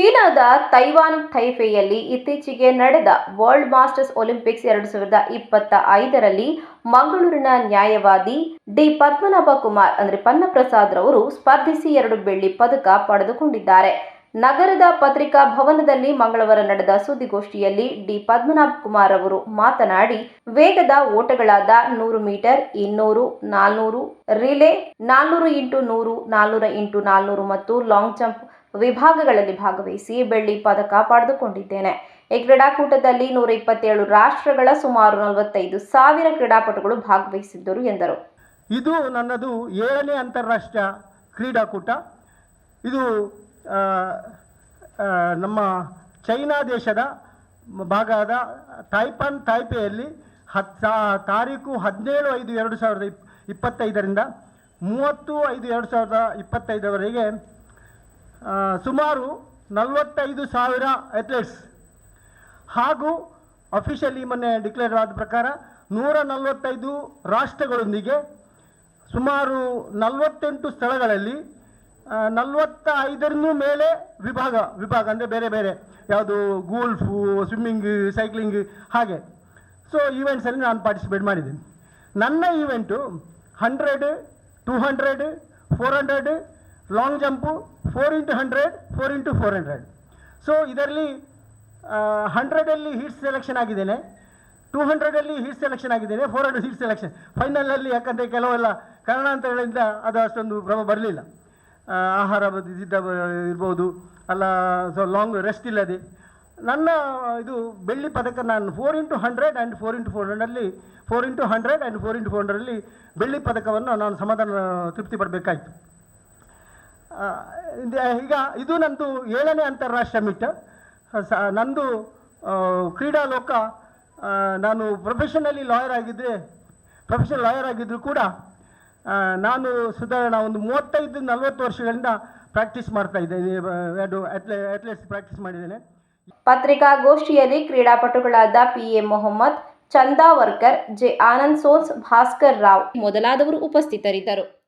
ಚೀನಾದ ತೈವಾನ್ ಥೈಫೆಯಲ್ಲಿ ಇತ್ತೀಚೆಗೆ ನಡೆದ ವರ್ಲ್ಡ್ ಮಾಸ್ಟರ್ಸ್ ಒಲಿಂಪಿಕ್ಸ್ ಎರಡು ಸಾವಿರದ ಇಪ್ಪತ್ತ ಐದರಲ್ಲಿ ಮಂಗಳೂರಿನ ನ್ಯಾಯವಾದಿ ಡಿ ಪದ್ಮನಾಭ ಕುಮಾರ್ ಅಂದರೆ ಪನ್ನಪ್ರಸಾದ್ ರವರು ಸ್ಪರ್ಧಿಸಿ ಎರಡು ಬೆಳ್ಳಿ ಪದಕ ಪಡೆದುಕೊಂಡಿದ್ದಾರೆ. ನಗರದ ಪತ್ರಿಕಾ ಭವನದಲ್ಲಿ ಮಂಗಳವಾರ ನಡೆದ ಸುದ್ದಿಗೋಷ್ಠಿಯಲ್ಲಿ ಡಿ ಪದ್ಮನಾಭ ಕುಮಾರ್ ಅವರು ಮಾತನಾಡಿ, ವೇಗದ ಓಟಗಳಾದ ನೂರು ಮೀಟರ್, ಇನ್ನೂರು, ನಾಲ್ನೂರು, ರಿಲೇ ನಾಲ್ನೂರು ಇಂಟು ನೂರು, ನಾಲ್ನೂರ ಇಂಟು ನಾಲ್ನೂರು ಮತ್ತು ಲಾಂಗ್ ಜಂಪ್ ವಿಭಾಗಗಳಲ್ಲಿ ಭಾಗವಹಿಸಿ ಬೆಳ್ಳಿ ಪದಕ ಪಡೆದುಕೊಂಡಿದ್ದೇನೆ. ಈ ಕ್ರೀಡಾಕೂಟದಲ್ಲಿ ನೂರ ಇಪ್ಪತ್ತೇಳು ರಾಷ್ಟ್ರಗಳ ಸುಮಾರು ನಲವತ್ತೈದು ಸಾವಿರ ಕ್ರೀಡಾಪಟುಗಳು ಭಾಗವಹಿಸಿದ್ದರು ಎಂದರು. ಇದು ನನ್ನದು ಏಳನೇ ಅಂತಾರಾಷ್ಟ್ರೀಯ ಕ್ರೀಡಾಕೂಟ. ಇದು ನಮ್ಮ ಚೈನಾ ದೇಶದ ಭಾಗದ ತೈಪಾನ್ ತಾಯ್ಪೆಯಲ್ಲಿ ಹತ್ತು ತಾರೀಕು ಹದಿನೇಳು ಐದು ಎರಡು ಸಾವಿರದ ಇಪ್, ಇಪ್ಪತ್ತೈದರಿಂದ ಮೂವತ್ತು ಐದು ಎರಡು ಸಾವಿರದ ಇಪ್ಪತ್ತೈದರವರೆಗೆ ಸುಮಾರು ನಲವತ್ತೈದು ಸಾವಿರ ಅಥ್ಲೆಟ್ಸ್ ಹಾಗೂ ಅಫಿಷಿಯಲಿ ಮೊನ್ನೆ ಡಿಕ್ಲೇರ್ ಆದ ಪ್ರಕಾರ ನೂರ ನಲವತ್ತೈದು ರಾಷ್ಟ್ರಗಳೊಂದಿಗೆ ಸುಮಾರು ನಲವತ್ತೆಂಟು ಸ್ಥಳಗಳಲ್ಲಿ ನಲವತ್ತ ಐದರನ್ನೂ ಮೇಲೆ ವಿಭಾಗ ವಿಭಾಗ ಅಂದರೆ ಬೇರೆ ಬೇರೆ, ಯಾವುದು ಗೋಲ್ಫು ಸ್ವಿಮ್ಮಿಂಗ್ ಸೈಕ್ಲಿಂಗ್ ಹಾಗೆ. ಸೊ ಈವೆಂಟ್ಸಲ್ಲಿ ನಾನು ಪಾರ್ಟಿಸಿಪೇಟ್ ಮಾಡಿದ್ದೀನಿ. ನನ್ನ event hundred two hundred four hundred long jump four into hundred four into four hundred so ಇದರಲ್ಲಿ ಹಂಡ್ರೆಡಲ್ಲಿ ಹೀಟ್ ಸೆಲೆಕ್ಷನ್ ಆಗಿದ್ದೇನೆ. ಟೂ ಹಂಡ್ರೆಡಲ್ಲಿ ಹೀಟ್ ಸೆಲೆಕ್ಷನ್ ಆಗಿದ್ದೇನೆ. ಫೋರ್ ಹಂಡ್ರೆಡ್ ಹೀಟ್ ಸೆಲೆಕ್ಷನ್ ಫೈನಲಲ್ಲಿ ಯಾಕಂದರೆ ಕೆಲವೆಲ್ಲ ಕಾರಣಾಂತರಗಳಿಂದ ಅದು ಅಷ್ಟೊಂದು ಪ್ರಭಾವ ಬರಲಿಲ್ಲ. ಆಹಾರ ಇದ್ದ ಇರ್ಬೋದು. ಅಲ್ಲ ಸೊ ಲಾಂಗ್ ರೆಸ್ಟ್ ಇಲ್ಲದೆ. ನನ್ನ, ಇದು ಬೆಳ್ಳಿ ಪದಕ ನಾನು four into hundred and four into four ಹಂಡ್ರೆಡಲ್ಲಿ four into hundred and four into four ಹಂಡ್ರೆಡಲ್ಲಿ ಬೆಳ್ಳಿ ಪದಕವನ್ನು ನಾನು ಸಮಾಧಾನ, ತೃಪ್ತಿ ಪಡಬೇಕಾಯಿತು. ಈಗ ಇದು ನಂದು ಏಳನೇ ಅಂತಾರಾಷ್ಟ್ರೀಯ ಮೀಟ್ ಸ, ನಂದು ಕ್ರೀಡಾ ಲೋಕ ನಾನು ಪ್ರೊಫೆಷನಲಿ ಲಾಯರ್ ಆಗಿದ್ದರೆ ಪ್ರೊಫೆಷನಲ್ ಲಾಯರ್ ಆಗಿದ್ದರೂ ಕೂಡ ನಾನು ಸುಧಾರಣ ಒಂದು ಮೂವತ್ತೈದು, ನಲವತ್ತು ವರ್ಷಗಳಿಂದ ಪ್ರಾಕ್ಟೀಸ್ ಮಾಡ್ತಾ ಇದ್ದೇನೆ. ಅಥ್ಲೆಟ್ಸ್ ಪ್ರಾಕ್ಟೀಸ್ ಮಾಡಿದ್ದೇನೆ. ಪತ್ರಿಕಾಗೋಷ್ಠಿಯಲ್ಲಿ ಕ್ರೀಡಾಪಟುಗಳಾದ P A Mohammad Chandavarkar J. Anand Sons, Bhaskar Rao ಮೊದಲಾದವರು ಉಪಸ್ಥಿತರಿದ್ದರು.